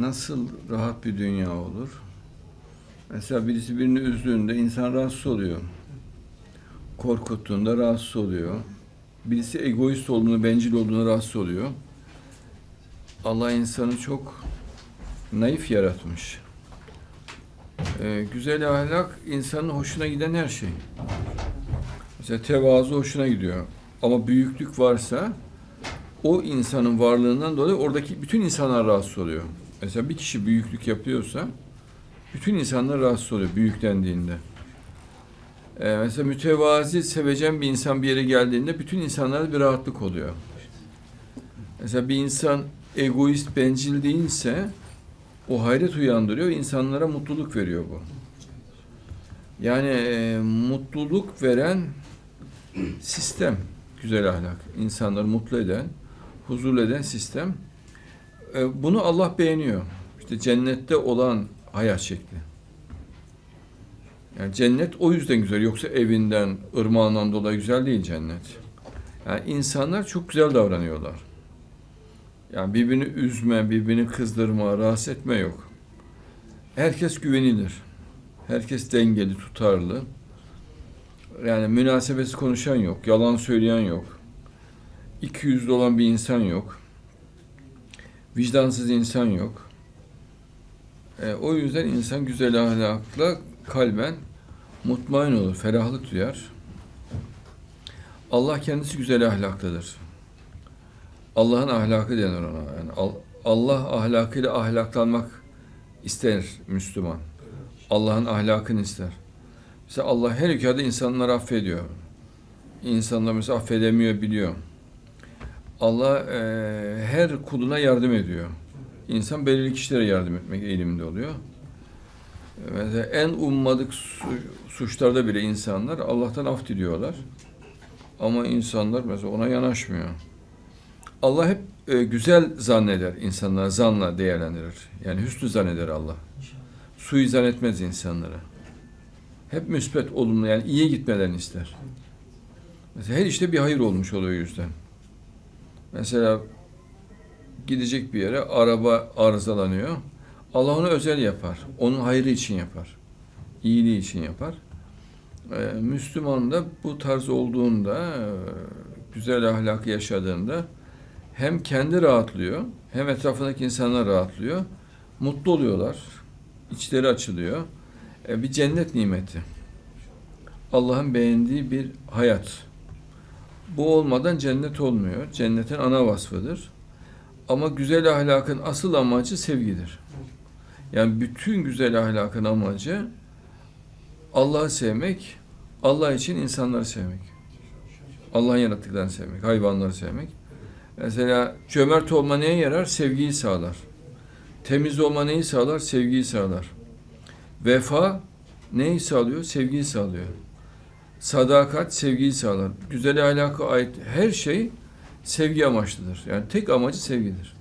nasıl rahat bir dünya olur? Mesela birisi birini üzdüğünde insan rahatsız oluyor. Korkuttuğunda rahatsız oluyor. Birisi egoist olduğunu, bencil olduğunu rahatsız oluyor. Allah insanı çok naif yaratmış. Ee, güzel ahlak insanın hoşuna giden her şey. Mesela tevazu hoşuna gidiyor. Ama büyüklük varsa o insanın varlığından dolayı oradaki bütün insanlar rahatsız oluyor. Mesela bir kişi büyüklük yapıyorsa bütün insanlar rahatsız oluyor büyük dendiğinde. Ee, mesela mütevazi, sevecen bir insan bir yere geldiğinde bütün insanlarda bir rahatlık oluyor. Mesela bir insan egoist, bencil değilse o hayret uyandırıyor, insanlara mutluluk veriyor bu. Yani e, mutluluk veren sistem, güzel ahlak, insanları mutlu eden, huzurlu eden sistem. E, bunu Allah beğeniyor. İşte cennette olan hayat şekli. Yani cennet o yüzden güzel. Yoksa evinden, ırmağından dolayı güzel değil cennet. Yani insanlar çok güzel davranıyorlar. Yani birbirini üzme, birbirini kızdırma, rahatsız etme yok. Herkes güvenilir. Herkes dengeli, tutarlı. Yani münasebesi konuşan yok, yalan söyleyen yok. İki yüzlü olan bir insan yok. Vicdansız insan yok. E, o yüzden insan güzel ahlakla kalben mutmain olur, ferahlık duyar. Allah kendisi güzel ahlaklıdır. Allah'ın ahlakı denir ona. Yani Al- Allah ahlakıyla ahlaklanmak ister Müslüman. Allah'ın ahlakını ister. Mesela Allah her hükümde insanları affediyor. İnsanlar mesela affedemiyor, biliyor. Allah e, her kuluna yardım ediyor. İnsan belirli kişilere yardım etmek eğiliminde oluyor. Mesela en ummadık su- suçlarda bile insanlar Allah'tan af diliyorlar. Ama insanlar mesela ona yanaşmıyor. Allah hep e, güzel zanneder insanlara, zanla değerlendirir. Yani hüsnü zanneder Allah. Suizan etmez insanlara. Hep müspet, olumlu yani iyiye gitmelerini ister. Mesela her işte bir hayır olmuş oluyor yüzden. Mesela gidecek bir yere araba arızalanıyor. Allah onu özel yapar. Onun hayrı için yapar. İyiliği için yapar. Ee, Müslüman da bu tarz olduğunda, güzel ahlakı yaşadığında hem kendi rahatlıyor, hem etrafındaki insanlar rahatlıyor. Mutlu oluyorlar. içleri açılıyor. E, bir cennet nimeti. Allah'ın beğendiği bir hayat. Bu olmadan cennet olmuyor. Cennetin ana vasfıdır. Ama güzel ahlakın asıl amacı sevgidir. Yani bütün güzel ahlakın amacı Allah'ı sevmek, Allah için insanları sevmek. Allah'ın yarattıklarını sevmek, hayvanları sevmek. Mesela cömert olma neye yarar? Sevgiyi sağlar. Temiz olma neyi sağlar? Sevgiyi sağlar. Vefa neyi sağlıyor? Sevgiyi sağlıyor. Sadakat sevgiyi sağlar. Güzel ahlaka ait her şey sevgi amaçlıdır. Yani tek amacı sevgidir.